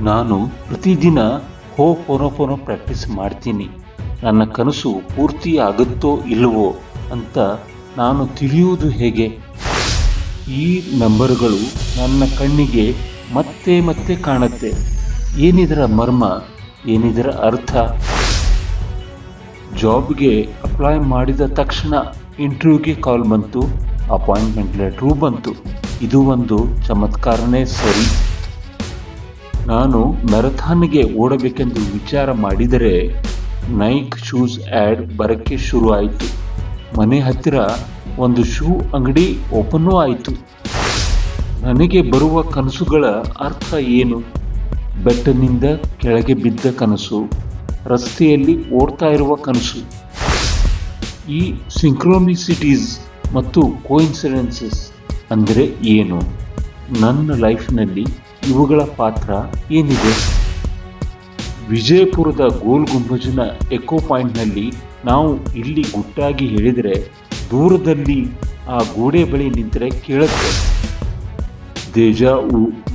ನಾನು ಪ್ರತಿದಿನ ಹೋ ಪೊನೊಪೊನೊ ಪ್ರಾಕ್ಟೀಸ್ ಮಾಡ್ತೀನಿ. ನನ್ನ ಕನಸು ಪೂರ್ತಿ ಆಗುತ್ತೋ ಇಲ್ಲವೋ ಅಂತ ನಾನು ತಿಳಿಯುವುದು ಹೇಗೆ? ಈ ನಂಬರ್ಗಳು ನನ್ನ ಕಣ್ಣಿಗೆ ಮತ್ತೆ ಮತ್ತೆ ಕಾಣುತ್ತೆ. ಏನಿದರ ಮರ್ಮ, ಏನಿದರ ಅರ್ಥ? ಜಾಬ್ಗೆ ಅಪ್ಲೈ ಮಾಡಿದ ತಕ್ಷಣ ಇಂಟರ್ವ್ಯೂಗೆ ಕಾಲ್ ಬಂತು ಅಪಾಯಿಂಟ್ಮೆಂಟ್ ಲೆಟ್ರೂ ಬಂತು. ಇದು ಒಂದು ಚಮತ್ಕಾರನೇ ಸರಿ. ನಾನು ಮ್ಯಾರಥಾನ್ಗೆ ಓಡಬೇಕೆಂದು ವಿಚಾರ ಮಾಡಿದರೆ ನೈಕ್ ಶೂಸ್ ಆ್ಯಡ್ ಬರಕ್ಕೆ ಶುರು ಆಯಿತು ಮನೆ ಹತ್ತಿರ ಒಂದು ಶೂ ಅಂಗಡಿ ಓಪನ್ನೂ ಆಯಿತು. ನನಗೆ ಬರುವ ಕನಸುಗಳ ಅರ್ಥ ಏನು? ಬೆಟ್ಟನಿಂದ ಕೆಳಗೆ ಬಿದ್ದ ಕನಸು, ರಸ್ತೆಯಲ್ಲಿ ಓಡ್ತಾ ಇರುವ ಕನಸು. ಈ ಸಿಂಕ್ರೋನಿಸಿಟೀಸ್ ಮತ್ತು ಕೋಇನ್ಸಿಡೆನ್ಸಸ್ ಅಂದರೆ ಏನು? ನನ್ನ ಲೈಫ್ನಲ್ಲಿ ಇವುಗಳ ಪಾತ್ರ ಏನಿದೆ? ವಿಜಯಪುರದ ಗೋಲ್ ಗುಂಬಜನ ಎಕೋ ಪಾಯಿಂಟ್ನಲ್ಲಿ ನಾವು ಇಲ್ಲಿ ಗುಟ್ಟಾಗಿ ಹೇಳಿದರೆ ದೂರದಲ್ಲಿ ಆ ಗೋಡೆ ಬಳಿ ನಿಂತರೆ ಕೇಳುತ್ತೆ. ದೇಜಾ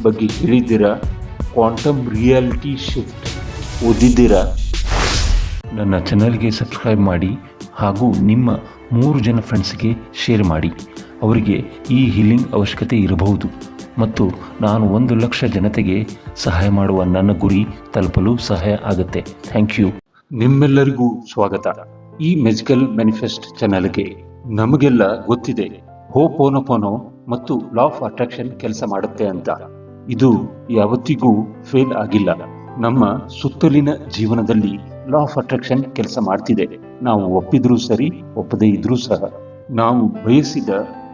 ಬಗ್ಗೆ ಕೇಳಿದ್ದೀರಾ ಕ್ವಾಂಟಮ್ ರಿಯಾಲಿಟಿ ಶಿಫ್ಟ್ ಓದಿದ್ದೀರಾ? ನನ್ನ ಚಾನಲ್ಗೆ ಸಬ್ಸ್ಕ್ರೈಬ್ ಮಾಡಿ ಹಾಗೂ ನಿಮ್ಮ ಮೂರು ಜನ ಫ್ರೆಂಡ್ಸ್ಗೆ ಶೇರ್ ಮಾಡಿ. ಅವರಿಗೆ ಈ ಹೀಲಿಂಗ್ ಅವಶ್ಯಕತೆ ಇರಬಹುದು. ಮತ್ತು ನಾನು ಒಂದು ಲಕ್ಷ ಜನತೆಗೆ ಸಹಾಯ ಮಾಡುವ ನನ್ನ ಗುರಿ ತಲುಪಲು ಸಹಾಯ ಆಗುತ್ತೆ. ಥ್ಯಾಂಕ್ ಯು ನಿಮ್ಮೆಲ್ಲರಿಗೂ ಸ್ವಾಗತ. ಈ ಮೆಜಿಕಲ್ ಮ್ಯಾನಿಫೆಸ್ಟ್ ಚಾನೆಲ್ಗೆ ನಮಗೆಲ್ಲ ಗೊತ್ತಿದೆ ಹೋಪೋನೋಪೋನೋ ಮತ್ತು ಲಾ ಆಫ್ ಅಟ್ರಾಕ್ಷನ್ ಕೆಲಸ ಮಾಡುತ್ತೆ ಅಂತ. ಇದು ಯಾವತ್ತಿಗೂ ಫೇಲ್ ಆಗಿಲ್ಲ. ನಮ್ಮ ಸುತ್ತಲಿನ ಜೀವನದಲ್ಲಿ ಲಾ ಆಫ್ ಅಟ್ರಾಕ್ಷನ್ ಕೆಲಸ ಮಾಡ್ತಿದೆ. ನಾವು ಒಪ್ಪಿದ್ರೂ ಸರಿ, ಒಪ್ಪದೇ ಇದ್ರೂ ಸಹ. ನಾವು ಬಯಸಿದ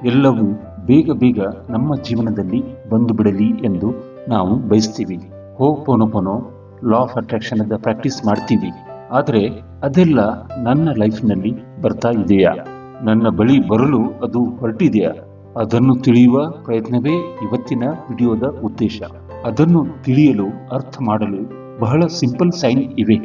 ಎಲ್ಲವೂ ಬೇಗ ಬೇಗ ನಮ್ಮ ಜೀವನದಲ್ಲಿ ಬಂದು ಬಿಡಲಿ ಎಂದು ನಾವು ಬಯಸ್ತೀವಿ. Ho'oponopono law of attraction ಅದ ಪ್ರಾಕ್ಟೀಸ್ ಮಾಡ್ತೀವಿ. ಆದರೆ ಅದೆಲ್ಲ ನನ್ನ ಲೈಫ್ನಲ್ಲಿ ಬರ್ತಾ ಇದೆಯಾ? ನನ್ನ ಬಳಿ ಬರಲು ಅದು ಹೊರಟಿದೆಯಾ? ಅದನ್ನು ತಿಳಿಯುವ ಪ್ರಯತ್ನವೇ ಇವತ್ತಿನ ವಿಡಿಯೋದ ಉದ್ದೇಶ. ಅದನ್ನು ತಿಳಿಯಲು, ಅರ್ಥ ಮಾಡಲು ಬಹಳ ಸಿಂಪಲ್ ಸೈನ್ ಇವೆ.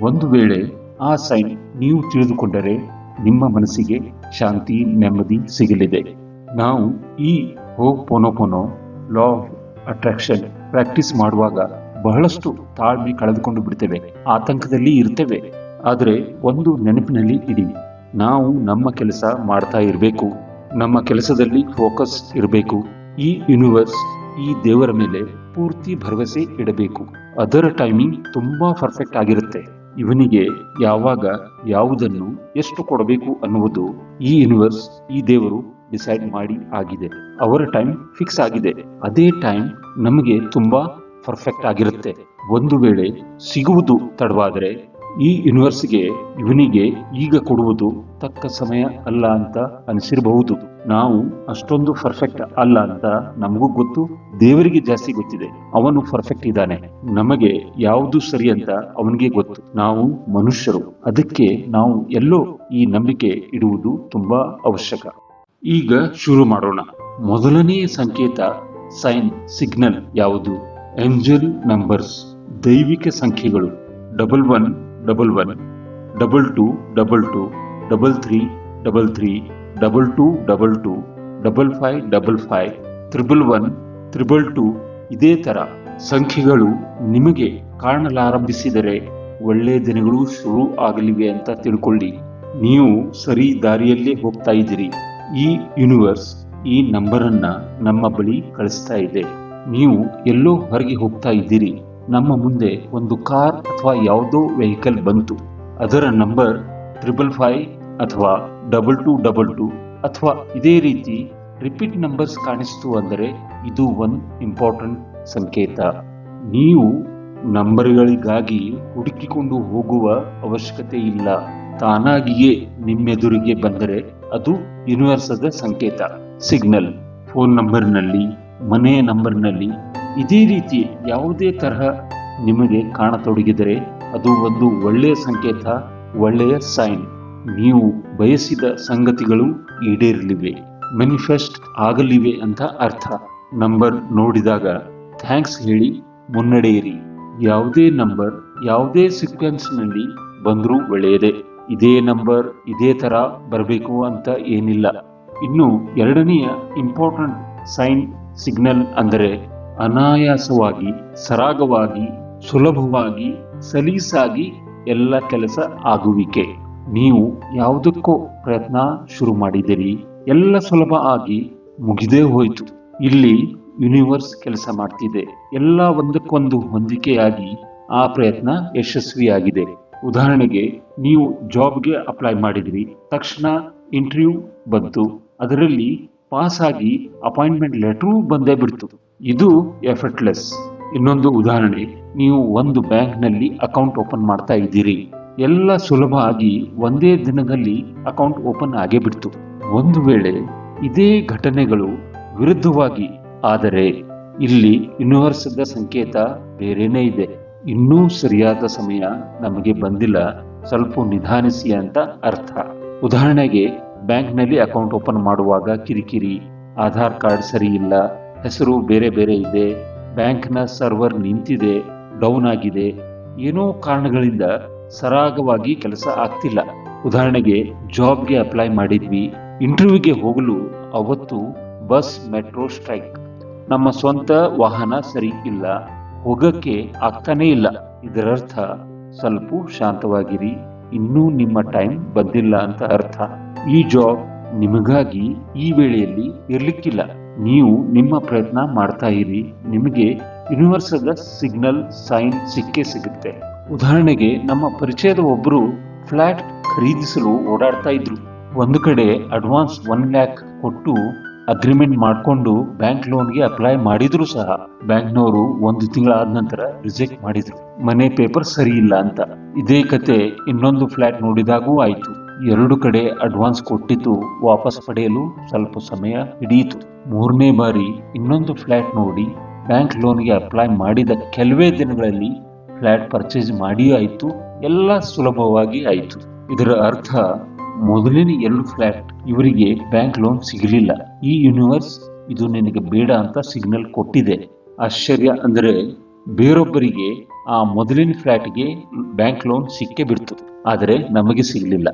ಒಂದು ವೇಳೆ ಆ ಸೈನ್ ನೀವು ತಿಳಿದುಕೊಂಡರೆ ನಿಮ್ಮ ಮನಸ್ಸಿಗೆ ಶಾಂತಿ, ನೆಮ್ಮದಿ ಸಿಗಲಿದೆ. ನಾವು ಈ Ho'oponopono law of attraction practice ಮಾಡುವಾಗ ಬಹಳಷ್ಟು ತಾಳ್ಮೆ ಕಳೆದುಕೊಂಡು ಬಿಡ್ತೇವೆ, ಆತಂಕದಲ್ಲಿ ಇರ್ತೇವೆ. ಆದರೆ ಒಂದು ನೆನಪಿನಲ್ಲಿ ಇಡಿ, ನಾವು ನಮ್ಮ ಕೆಲಸ ಮಾಡ್ತಾ ಇರಬೇಕು, ನಮ್ಮ ಕೆಲಸದಲ್ಲಿ ಫೋಕಸ್ ಇರಬೇಕು, ಈ ಯೂನಿವರ್ಸ್ ಈ ದೇವರ ಮೇಲೆ ಪೂರ್ತಿ ಭರವಸೆ ಇಡಬೇಕು. ಅದರ ಟೈಮಿಂಗ್ ತುಂಬಾ ಪರ್ಫೆಕ್ಟ್ ಆಗಿರುತ್ತೆ. ಇವನಿಗೆ ಯಾವಾಗ ಯಾವುದನ್ನು ಎಷ್ಟು ಕೊಡಬೇಕು ಅನ್ನುವುದು ಈ ಯೂನಿವರ್ಸ್ ಈ ದೇವರು ಡಿಸೈಡ್ ಮಾಡಿ ಆಗಿದೆ. ಅವರ ಟೈಮ್ ಫಿಕ್ಸ್ ಆಗಿದೆ. ಅದೇ ಟೈಮ್ ನಮಗೆ ತುಂಬಾ ಪರ್ಫೆಕ್ಟ್ ಆಗಿರುತ್ತೆ. ಒಂದು ವೇಳೆ ಸಿಗುವುದು ತಡವಾದರೆ ಈ ಯೂನಿವರ್ಸ್ಗೆ ಇವನಿಗೆ ಈಗ ಕೊಡುವುದು ತಕ್ಕ ಸಮಯ ಅಲ್ಲ ಅಂತ ಅನಿಸಿರಬಹುದು. ನಾವು ಅಷ್ಟೊಂದು ಪರ್ಫೆಕ್ಟ್ ಅಲ್ಲ ಅಂತ ನಮಗೂ ಗೊತ್ತು. ದೇವರಿಗೆ ಜಾಸ್ತಿ ಗೊತ್ತಿದೆ. ಅವನು ಪರ್ಫೆಕ್ಟ್ ಇದ್ದಾನೆ. ನಮಗೆ ಯಾವುದು ಸರಿ ಅಂತ ಅವನಿಗೆ ಗೊತ್ತು. ನಾವು ಮನುಷ್ಯರು. ಅದಕ್ಕೆ ನಾವು ಎಲ್ಲೋ ಈ ನಂಬಿಕೆ ಇಡುವುದು ತುಂಬಾ ಅವಶ್ಯಕ. ಈಗ ಶುರು ಮಾಡೋಣ. ಮೊದಲನೇ ಸಂಕೇತ ಸೈನ್ ಸಿಗ್ನಲ್ ಯಾವುದು? Angel numbers. ದೈವಿಕ ಸಂಖ್ಯೆಗಳು. Double one double one, double two double two, double three double three, double two double two, double five double five, triple one, triple two, ಇದೇ ತರ ಸಂಖ್ಯೆಗಳು ನಿಮಗೆ ಕಾಣಲಾರಂಭಿಸಿದರೆ ಒಳ್ಳೆಯ ದಿನಗಳು ಶುರು ಆಗಲಿವೆ ಅಂತ ತಿಳ್ಕೊಳ್ಳಿ. ನೀವು ಸರಿ ದಾರಿಯಲ್ಲೇ ಹೋಗ್ತಾ ಇದ್ದೀರಿ. ಈ ಯೂನಿವರ್ಸ್ ಈ ನಂಬರನ್ನ ನಮ್ಮ ಬಳಿ ಕಳಿಸ್ತಾ ಇದೆ. ನೀವು ಎಲ್ಲೋ ಹೊರಗೆ ಹೋಗ್ತಾ ಇದ್ದೀರಿ. ನಮ್ಮ ಮುಂದೆ ಒಂದು ಕಾರ್ ಅಥವಾ ಯಾವುದೋ ವೆಹಿಕಲ್ ಬಂತು. ಅದರ ನಂಬರ್ ಟ್ರಿಬಲ್ ಫೈವ್ ಅಥವಾ ಡಬಲ್ ಟು ಡಬಲ್ ಟು ಅಥವಾ ಇದೇ ರೀತಿ ರಿಪೀಟ್ ನಂಬರ್ಸ್ ಕಾಣಿಸ್ತು ಅಂದರೆ ಇದು ಒಂದು ಇಂಪಾರ್ಟೆಂಟ್ ಸಂಕೇತ. ನೀವು ನಂಬರ್ಗಳಿಗಾಗಿ ಹುಡುಕಿಕೊಂಡು ಹೋಗುವ ಅವಶ್ಯಕತೆ ಇಲ್ಲ. ತಾನಾಗಿಯೇ ನಿಮ್ಮೆದುರಿಗೆ ಬಂದರೆ ಅದು ಯೂನಿವರ್ಸದ ಸಂಕೇತ. ಸಿಗ್ನಲ್ ಫೋನ್ ನಂಬರ್ನಲ್ಲಿ ಮನೆಯ ನಂಬರ್ನಲ್ಲಿ ಇದೇ ರೀತಿ ಯಾವುದೇ ತರಹ ನಿಮಗೆ ಕಾಣತೊಡಗಿದರೆ ಅದು ಒಂದು ಒಳ್ಳೆಯ ಸಂಕೇತ, ಒಳ್ಳೆಯ ಸೈನ್. ನೀವು ಬಯಸಿದ ಸಂಗತಿಗಳು ಈಡೇರಲಿವೆ, ಮ್ಯಾನಿಫೆಸ್ಟ್ ಆಗಲಿವೆ ಅಂತ ಅರ್ಥ. ನಂಬರ್ ನೋಡಿದಾಗ ಥ್ಯಾಂಕ್ಸ್ ಹೇಳಿ ಮುನ್ನಡೆಯಿರಿ. ಯಾವುದೇ ನಂಬರ್, ಯಾವುದೇ ಸೀಕ್ವೆನ್ಸ್ನಲ್ಲಿ ಬಂದರೂ ಒಳ್ಳೆಯದೇ. ಇದೇ ನಂಬರ್ ಇದೇ ತರ ಬರಬೇಕು ಅಂತ ಏನಿಲ್ಲ. ಇನ್ನು ಎರಡನೆಯ ಇಂಪಾರ್ಟೆಂಟ್ ಸೈನ್ ಸಿಗ್ನಲ್ ಅಂದರೆ ಅನಾಯಾಸವಾಗಿ, ಸರಾಗವಾಗಿ, ಸುಲಭವಾಗಿ, ಸಲೀಸಾಗಿ ಎಲ್ಲ ಕೆಲಸ ಆಗುವಿಕೆ. ನೀವು ಯಾವುದಕ್ಕೂ ಪ್ರಯತ್ನ ಶುರು ಮಾಡಿದಿರಿ ಎಲ್ಲ ಸುಲಭ ಆಗಿ ಮುಗಿದೇ ಹೋಯಿತು. ಇಲ್ಲಿ ಯೂನಿವರ್ಸ್ ಕೆಲಸ ಮಾಡ್ತಿದೆ. ಎಲ್ಲ ಒಂದಕ್ಕೊಂದು ಹೊಂದಿಕೆಯಾಗಿ ಆ ಪ್ರಯತ್ನ ಯಶಸ್ವಿಯಾಗಿದೆ. ಉದಾಹರಣೆಗೆ, ನೀವು ಜಾಬ್ಗೆ ಅಪ್ಲೈ ಮಾಡಿದ್ರಿ, ತಕ್ಷಣ ಇಂಟರ್ವ್ಯೂ ಬಂತು, ಅದರಲ್ಲಿ ಪಾಸ್ ಆಗಿ ಅಪಾಯಿಂಟ್ಮೆಂಟ್ ಲೆಟರ್ ಬಂದೇ ಬಿಡ್ತು. ಇದು ಎಫರ್ಟ್ಲೆಸ್. ಇನ್ನೊಂದು ಉದಾಹರಣೆ, ನೀವು ಒಂದು ಬ್ಯಾಂಕ್ನಲ್ಲಿ ಅಕೌಂಟ್ ಓಪನ್ ಮಾಡ್ತಾ ಇದ್ದೀರಿ. ಎಲ್ಲ ಸುಲಭ ಆಗಿ ಒಂದೇ ದಿನದಲ್ಲಿ ಅಕೌಂಟ್ ಓಪನ್ ಆಗೇ ಬಿಡ್ತು. ಒಂದು ವೇಳೆ ಇದೇ ಘಟನೆಗಳು ವಿರುದ್ಧವಾಗಿ ಆದರೆ, ಇಲ್ಲಿ ಯೂನಿವರ್ಸದ ಸಂಕೇತ ಬೇರೆನೇ ಇದೆ. ಇನ್ನೂ ಸರಿಯಾದ ಸಮಯ ನಮಗೆ ಬಂದಿಲ್ಲ, ಸ್ವಲ್ಪ ನಿಧಾನಿಸಿ ಅಂತ ಅರ್ಥ. ಉದಾಹರಣೆಗೆ, ಬ್ಯಾಂಕ್ನಲ್ಲಿ ಅಕೌಂಟ್ ಓಪನ್ ಮಾಡುವಾಗ ಕಿರಿಕಿರಿ, ಆಧಾರ್ ಕಾರ್ಡ್ ಸರಿ ಇಲ್ಲ, ಹೆಸರು ಬೇರೆ ಬೇರೆ ಇದೆ, ಬ್ಯಾಂಕ್ನ ಸರ್ವರ್ ನಿಂತಿದೆ, ಡೌನ್ ಆಗಿದೆ, ಏನೋ ಕಾರಣಗಳಿಂದ ಸರಾಗವಾಗಿ ಕೆಲಸ ಆಗ್ತಿಲ್ಲ. ಉದಾಹರಣೆಗೆ, ಜಾಬ್ಗೆ ಅಪ್ಲೈ ಮಾಡಿದ್ವಿ, ಇಂಟರ್ವ್ಯೂಗೆ ಹೋಗಲು ಅವತ್ತು ಬಸ್, ಮೆಟ್ರೋ ಸ್ಟ್ರೈಕ್. ನಮ್ಮ ಸ್ವಂತ ವಾಹನ ಸರಿ ಇಲ್ಲ ಹೋಗಕ್ಕೆ ಆಗ್ತಾನೇ ಇಲ್ಲ. ಇದರರ್ಥ, ಸ್ವಲ್ಪ ಶಾಂತವಾಗಿರಿ. ಇನ್ನೂ ನಿಮ್ಮ ಟೈಮ್ ಬಂದಿಲ್ಲ ಅಂತ ಅರ್ಥ. ಈ ಜಾಬ್ ನಿಮಗಾಗಿ ಈ ವೇಳೆಯಲ್ಲಿ ಇರ್ಲಿಕ್ಕಿಲ್ಲ. ನೀವು ನಿಮ್ಮ ಪ್ರಯತ್ನ ಮಾಡ್ತಾ ಇರಿ. ನಿಮಗೆ ಯೂನಿವರ್ಸದ ಸಿಗ್ನಲ್ ಸೈನ್ ಸಿಕ್ಕೇ ಸಿಗುತ್ತೆ. ಉದಾಹರಣೆಗೆ, ನಮ್ಮ ಪರಿಚಯದ ಒಬ್ರು ಫ್ಲಾಟ್ ಖರೀದಿಸಲು ಓಡಾಡ್ತಾ ಇದ್ರು. ಒಂದು ಕಡೆ ಅಡ್ವಾನ್ಸ್ ಒನ್ ಲ್ಯಾಕ್ ಕೊಟ್ಟು ಅಗ್ರಿಮೆಂಟ್ ಮಾಡಿಕೊಂಡು ಬ್ಯಾಂಕ್ ಲೋನ್ಗೆ ಅಪ್ಲೈ ಮಾಡಿದ್ರು ಸಹ ಬ್ಯಾಂಕ್ನವರು ಒಂದು ತಿಂಗಳಾದ ನಂತರ ರಿಜೆಕ್ಟ್ ಮಾಡಿದ್ರು. ಮನೆ ಪೇಪರ್ ಸರಿ ಇಲ್ಲ ಅಂತ. ಇದೇ ಕತೆ ಇನ್ನೊಂದು ಫ್ಲಾಟ್ ನೋಡಿದಾಗೂ ಆಯ್ತು. ಎರಡು ಕಡೆ ಅಡ್ವಾನ್ಸ್ ಕೊಟ್ಟಿತು ವಾಪಸ್ ಪಡೆಯಲು ಸ್ವಲ್ಪ ಸಮಯ ಹಿಡಿಯಿತು ಮೂರನೇ ಬಾರಿ ಇನ್ನೊಂದು ಫ್ಲಾಟ್ ನೋಡಿ ಬ್ಯಾಂಕ್ ಲೋನ್ಗೆ ಅಪ್ಲೈ ಮಾಡಿದ ಕೆಲವೇ ದಿನಗಳಲ್ಲಿ ಫ್ಲಾಟ್ ಪರ್ಚೇಸ್ ಮಾಡಿಯೂ ಆಯ್ತು. ಎಲ್ಲ ಸುಲಭವಾಗಿ ಆಯ್ತು. ಇದರ ಅರ್ಥ ಮೊದಲಿನ ಎರಡು ಫ್ಲಾಟ್ ಇವರಿಗೆ ಬ್ಯಾಂಕ್ ಲೋನ್ ಸಿಗಲಿಲ್ಲ. ಈ ಯೂನಿವರ್ಸ್ ಇದು ನಿನಗೆ ಬೇಡ ಅಂತ ಸಿಗ್ನಲ್ ಕೊಟ್ಟಿದೆ. ಆಶ್ಚರ್ಯ ಅಂದರೆ ಬೇರೊಬ್ಬರಿಗೆ ಆ ಮೊದಲಿನ ಫ್ಲಾಟ್ಗೆ ಬ್ಯಾಂಕ್ ಲೋನ್ ಸಿಕ್ಕೇ ಬಿಡ್ತು. ಆದರೆ ನಮಗೆ ಸಿಗಲಿಲ್ಲ.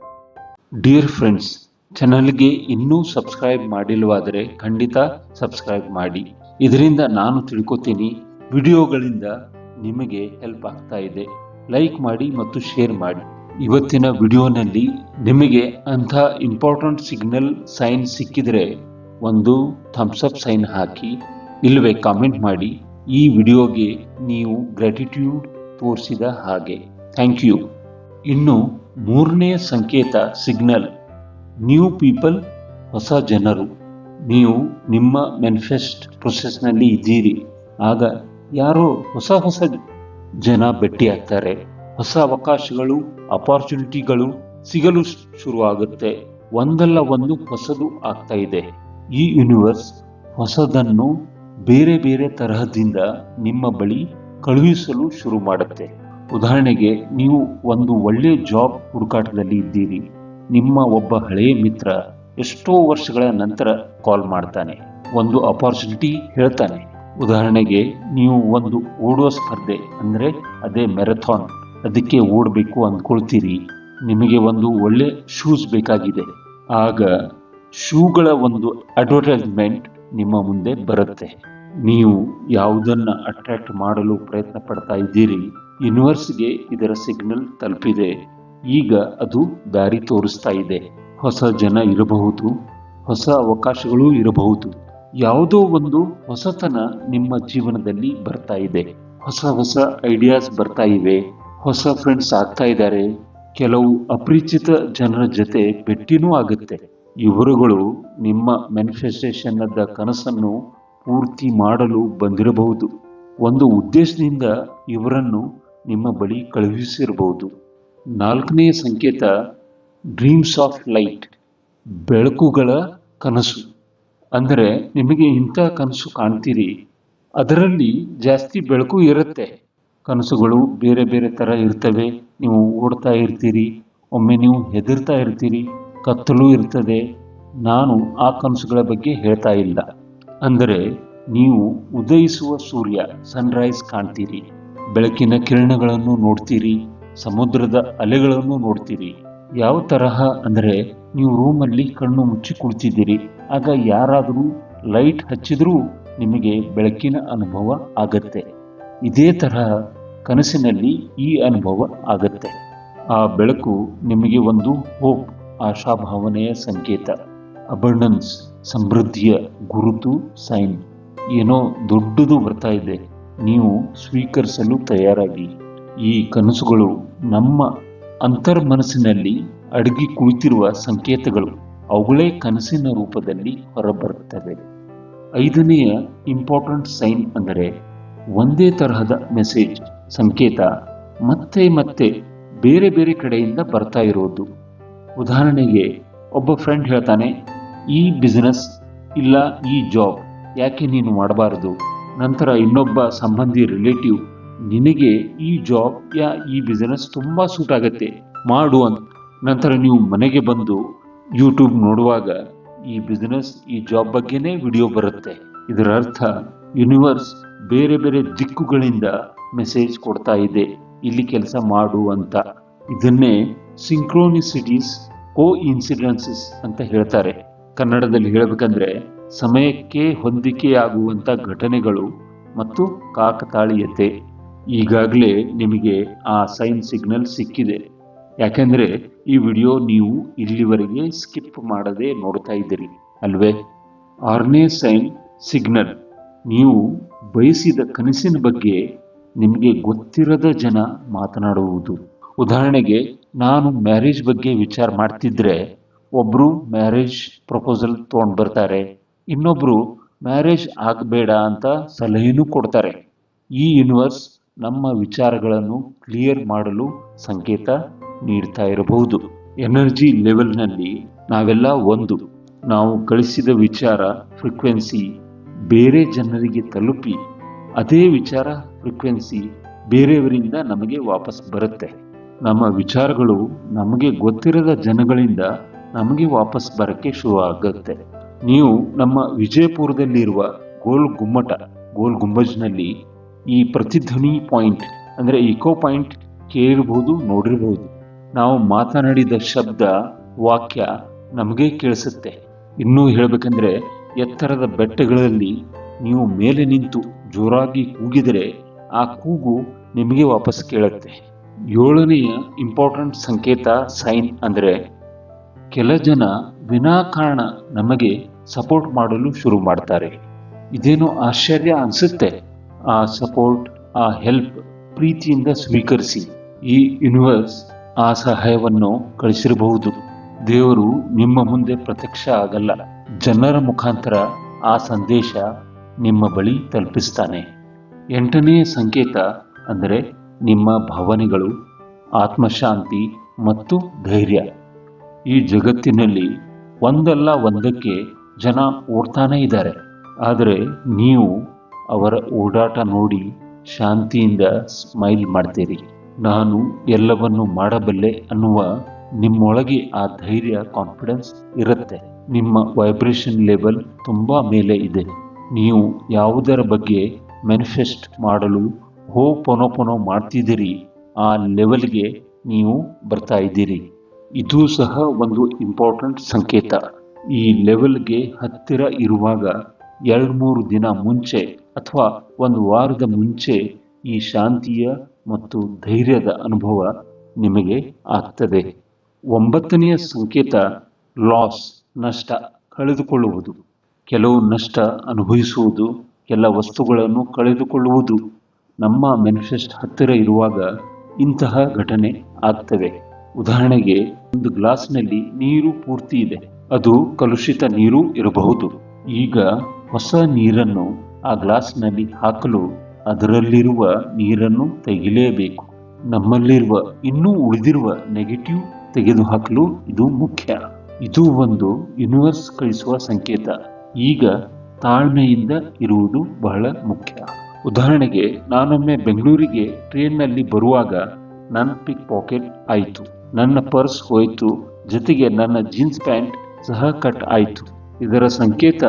ಡಿಯರ್ ಫ್ರೆಂಡ್ಸ್ ಚಾನಲ್ಗೆ ಇನ್ನೂ ಸಬ್ಸ್ಕ್ರೈಬ್ ಮಾಡಿಲ್ಲವಾದರೆ ಖಂಡಿತ ಸಬ್ಸ್ಕ್ರೈಬ್ ಮಾಡಿ. ಇದರಿಂದ ನಾನು ತಿಳ್ಕೊತೀನಿ, ವಿಡಿಯೋಗಳಿಂದ ನಿಮಗೆ ಹೆಲ್ಪ್ ಆಗ್ತಾ ಇದೆ. ಲೈಕ್ ಮಾಡಿ ಮತ್ತು ಶೇರ್ ಮಾಡಿ. ಇವತ್ತಿನ ವಿಡಿಯೋನಲ್ಲಿ ನಿಮಗೆ ಅಂಥ ಇಂಪಾರ್ಟೆಂಟ್ ಸಿಗ್ನಲ್ ಸೈನ್ ಸಿಕ್ಕಿದ್ರೆ ಒಂದು ಥಮ್ಸಪ್ ಸೈನ್ ಹಾಕಿ, ಇಲ್ಲವೇ ಕಾಮೆಂಟ್ ಮಾಡಿ. ಈ ವಿಡಿಯೋಗೆ ನೀವು ಗ್ರ್ಯಾಟಿಟ್ಯೂಡ್ ತೋರಿಸಿದ ಹಾಗೆ. ಥ್ಯಾಂಕ್ ಯು ಇನ್ನು ಮೂರನೇ ಸಂಕೇತ ಸಿಗ್ನಲ್ ನ್ಯೂ ಪೀಪಲ್ ಹೊಸ ಜನರು. ನೀವು ನಿಮ್ಮ ಮ್ಯಾನಿಫೆಸ್ಟ್ ಪ್ರೊಸೆಸ್ನಲ್ಲಿ ಇದ್ದೀರಿ. ಆಗ ಯಾರೋ ಹೊಸ ಹೊಸ ಜನ ಭೇಟಿಯಾಗ್ತಾರೆ. ಹೊಸ ಅವಕಾಶಗಳು ಅಪಾರ್ಚುನಿಟಿಗಳು ಸಿಗಲು ಶುರುವಾಗುತ್ತೆ. ಒಂದಲ್ಲ ಒಂದು ಹೊಸದು ಆಗ್ತಾ ಇದೆ. ಈ ಯೂನಿವರ್ಸ್ ಹೊಸದನ್ನು ಬೇರೆ ಬೇರೆ ತರಹದಿಂದ ನಿಮ್ಮ ಬಳಿ ಕಳುಹಿಸಲು ಶುರು ಮಾಡುತ್ತೆ. ಉದಾಹರಣೆಗೆ, ನೀವು ಒಂದು ಒಳ್ಳೆಯ ಜಾಬ್ ಹುಡುಕಾಟದಲ್ಲಿ ಇದ್ದೀರಿ. ನಿಮ್ಮ ಒಬ್ಬ ಹಳೆಯ ಮಿತ್ರ ಎಷ್ಟೋ ವರ್ಷಗಳ ನಂತರ ಕಾಲ್ ಮಾಡ್ತಾನೆ. ಒಂದು ಅಪಾರ್ಚುನಿಟಿ ಹೇಳ್ತಾನೆ. ಉದಾಹರಣೆಗೆ, ನೀವು ಒಂದು ಓಡುವ ಸ್ಪರ್ಧೆ, ಅಂದ್ರೆ ಅದೇ ಮ್ಯಾರಥಾನ್ ಅದಕ್ಕೆ ಓಡಬೇಕು ಅಂದ್ಕೊಳ್ತೀರಿ. ನಿಮಗೆ ಒಂದು ಒಳ್ಳೆ ಶೂಸ್ ಬೇಕಾಗಿದೆ. ಆಗ ಶೂಗಳ ಒಂದು ಅಡ್ವರ್ಟೈಸ್ಮೆಂಟ್ ನಿಮ್ಮ ಮುಂದೆ ಬರುತ್ತೆ. ನೀವು ಯಾವುದನ್ನ ಅಟ್ರಾಕ್ಟ್ ಮಾಡಲು ಪ್ರಯತ್ನ ಪಡ್ತಾ ಇದ್ದೀರಿ. ಯೂನಿವರ್ಸ್ಗೆ ಇದರ ಸಿಗ್ನಲ್ ತಲುಪಿದೆ. ಈಗ ಅದು ದಾರಿ ತೋರಿಸ್ತಾ ಇದೆ. ಹೊಸ ಜನ ಇರಬಹುದು, ಹೊಸ ಅವಕಾಶಗಳು ಇರಬಹುದು. ಯಾವುದೋ ಒಂದು ಹೊಸತನ ನಿಮ್ಮ ಜೀವನದಲ್ಲಿ ಬರ್ತಾ ಇದೆ. ಹೊಸ ಹೊಸ ಐಡಿಯಾಸ್ ಬರ್ತಾ ಇವೆ. ಹೊಸ ಫ್ರೆಂಡ್ಸ್ ಆಗ್ತಾ ಇದ್ದಾರೆ. ಕೆಲವು ಅಪರಿಚಿತ ಜನರ ಜೊತೆ ಭೇಟಿನೂ ಆಗುತ್ತೆ. ಇವರುಗಳು ನಿಮ್ಮ ಮ್ಯಾನಿಫೆಸ್ಟೇಷನ್ನದ ಕನಸನ್ನು ಪೂರ್ತಿ ಮಾಡಲು ಬಂದಿರಬಹುದು. ಒಂದು ಉದ್ದೇಶದಿಂದ ಇವರನ್ನು ನಿಮ್ಮ ಬಳಿ ಕಳುಹಿಸಿರಬಹುದು. ನಾಲ್ಕನೇ ಸಂಕೇತ ಡ್ರೀಮ್ಸ್ ಆಫ್ ಲೈಟ್ ಬೆಳಕುಗಳ ಕನಸು. ಅಂದರೆ ನಿಮಗೆ ಇಂಥ ಕನಸು ಕಾಣ್ತೀರಿ. ಅದರಲ್ಲಿ ಜಾಸ್ತಿ ಬೆಳಕು ಇರುತ್ತೆ. ಕನಸುಗಳು ಬೇರೆ ಬೇರೆ ಥರ ಇರ್ತವೆ. ನೀವು ಓಡ್ತಾ ಇರ್ತೀರಿ, ಒಮ್ಮೆ ನೀವು ಹೆದರ್ತಾ ಇರ್ತೀರಿ, ಕತ್ತಲು ಇರ್ತದೆ. ನಾನು ಆ ಕನಸುಗಳ ಬಗ್ಗೆ ಹೇಳ್ತಾ ಇಲ್ಲ. ಅಂದರೆ ನೀವು ಉದಯಿಸುವ ಸೂರ್ಯ ಸನ್ರೈಸ್ ಕಾಣ್ತೀರಿ. ಬೆಳಕಿನ ಕಿರಣಗಳನ್ನು ನೋಡ್ತೀರಿ, ಸಮುದ್ರದ ಅಲೆಗಳನ್ನು ನೋಡ್ತೀರಿ. ಯಾವ ತರಹ ಅಂದರೆ ನೀವು ರೂಮಲ್ಲಿ ಕಣ್ಣು ಮುಚ್ಚಿ ಕುಳಿತಿದ್ದೀರಿ. ಆಗ ಯಾರಾದರೂ ಲೈಟ್ ಹಚ್ಚಿದ್ರೂ ನಿಮಗೆ ಬೆಳಕಿನ ಅನುಭವ ಆಗತ್ತೆ. ಇದೇ ತರಹ ಕನಸಿನಲ್ಲಿ ಈ ಅನುಭವ ಆಗುತ್ತೆ. ಆ ಬೆಳಕು ನಿಮಗೆ ಒಂದು ಹೋಪ್ ಆಶಾಭಾವನೆಯ ಸಂಕೇತ. ಅಬಂಡನ್ಸ್ ಸಮೃದ್ಧಿಯ ಗುರುತು ಸೈನ್ ಏನೋ ದೊಡ್ಡದು ಬರ್ತಾ ಇದೆ. ನೀವು ಸ್ವೀಕರಿಸಲು ತಯಾರಾಗಿ. ಈ ಕನಸುಗಳು ನಮ್ಮ ಅಂತರ್ಮನಸ್ಸಿನಲ್ಲಿ ಅಡಗಿ ಕುಳಿತಿರುವ ಸಂಕೇತಗಳು. ಅವುಗಳೇ ಕನಸಿನ ರೂಪದಲ್ಲಿ ಹೊರಬರುತ್ತವೆ. ಐದನೆಯ ಇಂಪಾರ್ಟೆಂಟ್ ಸೈನ್ ಅಂದರೆ, ಒಂದೇ ತರಹದ ಮೆಸೇಜ್ ಸಂಕೇತ ಮತ್ತೆ ಮತ್ತೆ ಬೇರೆ ಬೇರೆ ಕಡೆಯಿಂದ ಬರ್ತಾ ಇರೋದು. ಉದಾಹರಣೆಗೆ ಒಬ್ಬ ಫ್ರೆಂಡ್ ಹೇಳ್ತಾನೆ, ಈ ಬಿಸ್ನೆಸ್ ಇಲ್ಲ ಈ ಜಾಬ್ ಯಾಕೆ ನೀನು ಮಾಡಬಾರದು? ನಂತರ ಇನ್ನೊಬ್ಬ ಸಂಬಂಧಿ ರಿಲೇಟಿವ್ ನಿನಗೆ ಈ ಜಾಬ್ ಯಾ ಈ ಬಿಸ್ನೆಸ್ ತುಂಬ ಸೂಟ್ ಆಗುತ್ತೆ, ಮಾಡು ಅಂತ ನಂತರ ನೀವು ಮನೆಗೆ ಬಂದು ಯೂಟ್ಯೂಬ್ ನೋಡುವಾಗ ಈ ಬಿಸ್ನೆಸ್ ಈ ಜಾಬ್ ಬಗ್ಗೆನೇ ವಿಡಿಯೋ ಬರುತ್ತೆ. ಇದರ ಅರ್ಥ ಯೂನಿವರ್ಸ್ ಬೇರೆ ಬೇರೆ ದಿಕ್ಕುಗಳಿಂದ ಮೆಸೇಜ್ ಕೊಡ್ತಾ ಇದೆ. ಇಲ್ಲಿ ಕೆಲಸ ಮಾಡು ಅಂತ. ಇದನ್ನೇ ಸಿಂಕ್ರೋನಿಸಿಟೀಸ್ ಕೋ ಇನ್ಸಿಡೆನ್ಸಸ್ ಅಂತ ಹೇಳ್ತಾರೆ. ಕನ್ನಡದಲ್ಲಿ ಹೇಳಬೇಕಂದ್ರೆ ಸಮಯಕ್ಕೆ ಹೊಂದಿಕೆಯಾಗುವಂಥ ಘಟನೆಗಳು ಮತ್ತು ಕಾಕತಾಳೀಯತೆ. ಈಗಾಗಲೇ ನಿಮಗೆ ಆ ಸೈನ್ ಸಿಗ್ನಲ್ ಸಿಕ್ಕಿದೆ. ಯಾಕೆಂದ್ರೆ ಈ ವಿಡಿಯೋ ನೀವು ಇಲ್ಲಿವರೆಗೆ ಸ್ಕಿಪ್ ಮಾಡದೆ ನೋಡ್ತಾ ಇದ್ದೀರಿ, ಅಲ್ವೇ? ಆರನೇ ಸೈನ್ ಸಿಗ್ನಲ್ ನೀವು ಬಯಸಿದ ಕನಸಿನ ಬಗ್ಗೆ ನಿಮಗೆ ಗೊತ್ತಿರದ ಜನ ಮಾತನಾಡುವುದು. ಉದಾಹರಣೆಗೆ, ನಾನು ಮ್ಯಾರೇಜ್ ಬಗ್ಗೆ ವಿಚಾರ ಮಾಡ್ತಿದ್ರೆ, ಒಬ್ರು ಮ್ಯಾರೇಜ್ ಪ್ರಪೋಸಲ್ ತೊಗೊಂಡು ಬರ್ತಾರೆ, ಇನ್ನೊಬ್ರು ಮ್ಯಾರೇಜ್ ಆಗಬೇಡ ಅಂತ ಸಲಹೆಯೂ ಕೊಡ್ತಾರೆ. ಈ ಯೂನಿವರ್ಸ್ ನಮ್ಮ ವಿಚಾರಗಳನ್ನು ಕ್ಲಿಯರ್ ಮಾಡಲು ಸಂಕೇತ ನೀಡ್ತಾ ಇರಬಹುದು. ಎನರ್ಜಿ ಲೆವೆಲ್ನಲ್ಲಿ ನಾವೆಲ್ಲ ಒಂದು. ನಾವು ಕಳಿಸಿದ ವಿಚಾರ, ಫ್ರೀಕ್ವೆನ್ಸಿ ಬೇರೆ ಜನರಿಗೆ ತಲುಪಿ, ಅದೇ ವಿಚಾರ ಫ್ರೀಕ್ವೆನ್ಸಿ ಬೇರೆಯವರಿಂದ ನಮಗೆ ವಾಪಸ್ ಬರುತ್ತೆ. ನಮ್ಮ ವಿಚಾರಗಳು ನಮಗೆ ಗೊತ್ತಿರದ ಜನಗಳಿಂದ ನಮಗೆ ವಾಪಸ್ ಬರಕ್ಕೆ ಶುರು ಆಗುತ್ತೆ. ನೀವು ನಮ್ಮ ವಿಜಯಪುರದಲ್ಲಿರುವ ಗೋಲ್ ಗುಮ್ಮಟ, ಗೋಲ್ ಗುಂಬಜ್ನಲ್ಲಿ ಈ ಪ್ರತಿಧ್ವನಿ ಪಾಯಿಂಟ್, ಅಂದರೆ ಇಕೋ ಪಾಯಿಂಟ್ ಕೇಳಿರ್ಬೋದು ನೋಡಿರಬಹುದು ನಾವು ಮಾತನಾಡಿದ ಶಬ್ದ, ವಾಕ್ಯ ನಮಗೆ ಕೇಳಿಸುತ್ತೆ. ಇನ್ನೂ ಹೇಳಬೇಕಂದ್ರೆ ಎತ್ತರದ ಬೆಟ್ಟಗಳಲ್ಲಿ ನೀವು ಮೇಲೆ ನಿಂತು ಜೋರಾಗಿ ಕೂಗಿದರೆ ಆ ಕೂಗು ನಿಮಗೆ ವಾಪಸ್ ಕೇಳುತ್ತೆ. ಏಳನೆಯ ಇಂಪಾರ್ಟೆಂಟ್ ಸಂಕೇತ ಸೈನ್ ಅಂದ್ರೆ ಕೆಲ ಜನ ವಿನಾಕಾರಣ ನಮಗೆ ಸಪೋರ್ಟ್ ಮಾಡಲು ಶುರು ಮಾಡ್ತಾರೆ. ಇದೇನು ಆಶ್ಚರ್ಯ ಅನಿಸುತ್ತೆ? ಆ ಸಪೋರ್ಟ್ ಆ ಹೆಲ್ಪ್ ಪ್ರೀತಿಯಿಂದ ಸ್ವೀಕರಿಸಿ ಈ ಯೂನಿವರ್ಸ್ ಆ ಸಹಾಯವನ್ನು ಕಳಿಸಿರಬಹುದು. ದೇವರು ನಿಮ್ಮ ಮುಂದೆ ಪ್ರತ್ಯಕ್ಷ ಆಗಲ್ಲ. ಜನರ ಮುಖಾಂತರ ಆ ಸಂದೇಶ ನಿಮ್ಮ ಬಳಿ ತಲುಪಿಸ್ತಾನೆ. ಎಂಟನೆಯ ಸಂಕೇತ ಅಂದರೆ ನಿಮ್ಮ ಭಾವನೆಗಳು, ಆತ್ಮಶಾಂತಿ ಮತ್ತು ಧೈರ್ಯ. ಈ ಜಗತ್ತಿನಲ್ಲಿ ಒಂದಲ್ಲ ಒಂದಕ್ಕೆ ಜನ ಓಡ್ತಾನೇ ಇದ್ದಾರೆ. ಆದರೆ ನೀವು ಅವರ ಓಡಾಟ ನೋಡಿ ಶಾಂತಿಯಿಂದ ಸ್ಮೈಲ್ ಮಾಡ್ತೀರಿ. ನಾನು ಎಲ್ಲವನ್ನು ಮಾಡಬಲ್ಲೆ ಅನ್ನುವ ನಿಮ್ಮೊಳಗೆ ಆ ಧೈರ್ಯ, ಕಾನ್ಫಿಡೆನ್ಸ್ ಇರುತ್ತೆ. ನಿಮ್ಮ ವೈಬ್ರೇಷನ್ ಲೆವೆಲ್ ತುಂಬ ಮೇಲೆ ಇದೆ. ನೀವು ಯಾವುದರ ಬಗ್ಗೆ ಮ್ಯಾನಿಫೆಸ್ಟ್ ಮಾಡಲು ಹೋ ಪೊನೋಪೊನೋ ಪೊನೊ ಮಾಡ್ತಿದ್ದೀರಿ, ಆ ಲೆವೆಲ್ಗೆ ನೀವು ಬರ್ತಾ ಇದ್ದೀರಿ. ಇದು ಸಹ ಒಂದು ಇಂಪಾರ್ಟೆಂಟ್ ಸಂಕೇತ. ಈ ಲೆವೆಲ್ಗೆ ಹತ್ತಿರ ಇರುವಾಗ ಎರಡು ಮೂರು ದಿನ ಮುಂಚೆ ಅಥವಾ ಒಂದು ವಾರದ ಮುಂಚೆ ಈ ಶಾಂತಿಯ ಮತ್ತು ಧೈರ್ಯದ ಅನುಭವ ನಿಮಗೆ ಆಗ್ತದೆ. ಒಂಬತ್ತನೆಯ ಸಂಕೇತ ಲಾಸ್ ನಷ್ಟ ಕಳೆದುಕೊಳ್ಳುವುದು. ಕೆಲವು ನಷ್ಟ ಅನುಭವಿಸುವುದು ಕೆಲ ವಸ್ತುಗಳನ್ನು ಕಳೆದುಕೊಳ್ಳುವುದು ನಮ್ಮ ಮ್ಯಾನಿಫೆಸ್ಟ್ ಹತ್ತಿರ ಇರುವಾಗ ಇಂತಹ ಘಟನೆ ಆಗ್ತವೆ. ಉದಾಹರಣೆಗೆ, ಒಂದು ಗ್ಲಾಸ್ನಲ್ಲಿ ನೀರು ಪೂರ್ತಿ ಇದೆ. ಅದು ಕಲುಷಿತ ನೀರು ಇರಬಹುದು. ಈಗ ಹೊಸ ನೀರನ್ನು ಆ ಗ್ಲಾಸ್ನಲ್ಲಿ ಹಾಕಲು ಅದರಲ್ಲಿರುವ ನೀರನ್ನು ತೆಗಿಲೇಬೇಕು. ನಮ್ಮಲ್ಲಿರುವ ಇನ್ನೂ ಉಳಿದಿರುವ ನೆಗೆಟಿವ್ ತೆಗೆದುಹಾಕಲು ಇದು ಮುಖ್ಯ. ಇದು ಒಂದು ಯೂನಿವರ್ಸ್ ಕಳಿಸುವ ಸಂಕೇತ. ಈಗ ತಾಳ್ಮೆಯಿಂದ ಇರುವುದು ಬಹಳ ಮುಖ್ಯ. ಉದಾಹರಣೆಗೆ, ನಾನೊಮ್ಮೆ ಬೆಂಗಳೂರಿಗೆ ಟ್ರೈನ್ನಲ್ಲಿ ಬರುವಾಗ ನನ್ನ ಪಿಕ್ ಪಾಕೆಟ್ ಆಯಿತು. ನನ್ನ ಪರ್ಸ್ ಹೋಯಿತು. ಜೊತೆಗೆ ನನ್ನ ಜೀನ್ಸ್ ಪ್ಯಾಂಟ್ ಸಹ ಕಟ್ ಆಯಿತು. ಇದರ ಸಂಕೇತ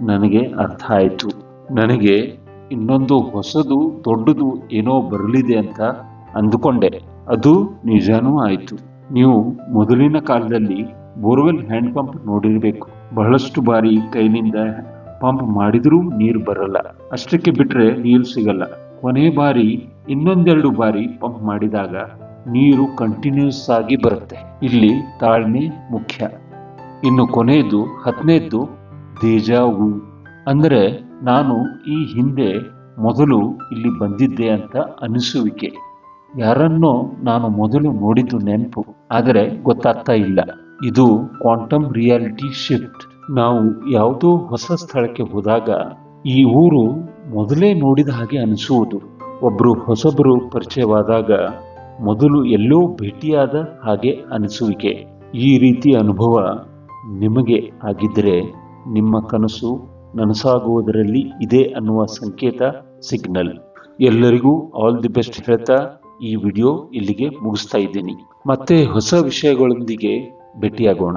ನನಗೆ ಅರ್ಥ ಆಯಿತು. ನನಗೆ ಇನ್ನೊಂದು ಹೊಸದು, ದೊಡ್ಡದು ಏನೋ ಬರಲಿದೆ ಅಂತ ಅಂದುಕೊಂಡೆ. ಅದು ನಿಜಾನೂ ಆಯಿತು. ನೀವು ಮೊದಲಿನ ಕಾಲದಲ್ಲಿ ಬೋರ್ವೆಲ್ ಹ್ಯಾಂಡ್ ಪಂಪ್ ನೋಡಿರಬೇಕು. ಬಹಳಷ್ಟು ಬಾರಿ ಕೈನಿಂದ ಪಂಪ್ ಮಾಡಿದರೂ ನೀರು ಬರಲ್ಲ. ಅಷ್ಟಕ್ಕೆ ಬಿಟ್ರೆ ನೀರು ಸಿಗಲ್ಲ. ಕೊನೆ ಬಾರಿ, ಇನ್ನೊಂದೆರಡು ಬಾರಿ ಪಂಪ್ ಮಾಡಿದಾಗ ನೀರು ಕಂಟಿನ್ಯೂಸ್ ಆಗಿ ಬರುತ್ತೆ. ಇಲ್ಲಿ ತಾಳ್ಮೆ ಮುಖ್ಯ. ಇನ್ನು ಕೊನೆಯದು ಹತ್ತನೇದ್ದು ದೇಜಾವು ಅಂದರೆ ನಾನು ಈ ಹಿಂದೆ ಮೊದಲು ಇಲ್ಲಿ ಬಂದಿದ್ದೆ ಅಂತ ಅನಿಸುವಿಕೆ. ಯಾರನ್ನೋ ನಾನು ಮೊದಲು ನೋಡಿದ್ದು ನೆನಪು, ಆದರೆ ಗೊತ್ತಾಗ್ತಾ ಇಲ್ಲ. ಇದು ಕ್ವಾಂಟಮ್ ರಿಯಾಲಿಟಿ ಶಿಫ್ಟ್ ನಾವು ಯಾವುದೋ ಹೊಸ ಸ್ಥಳಕ್ಕೆ ಹೋದಾಗ ಈ ಊರು ಮೊದಲೇ ನೋಡಿದ ಹಾಗೆ ಅನಿಸುವುದು. ಒಬ್ಬರು ಹೊಸಬರು ಪರಿಚಯವಾದಾಗ ಮೊದಲು ಎಲ್ಲೋ ಭೇಟಿಯಾದ ಹಾಗೆ ಅನಿಸುವಿಕೆ. ಈ ರೀತಿ ಅನುಭವ ನಿಮಗೆ ಆಗಿದ್ದರೆ ನಿಮ್ಮ ಕನಸು ನನಸಾಗುವುದರಲ್ಲಿ ಇದೆ ಅನ್ನುವ ಸಂಕೇತ, ಸಿಗ್ನಲ್. ಎಲ್ಲರಿಗೂ ಆಲ್ ದಿ ಬೆಸ್ಟ್ ಹೇಳ್ತಾ ಈ ವಿಡಿಯೋ ಇಲ್ಲಿಗೆ ಮುಗಿಸ್ತಾ ಇದ್ದೀನಿ. ಮತ್ತೆ ಹೊಸ ವಿಷಯಗಳೊಂದಿಗೆ ಭೇಟಿಯಾಗೋಣ.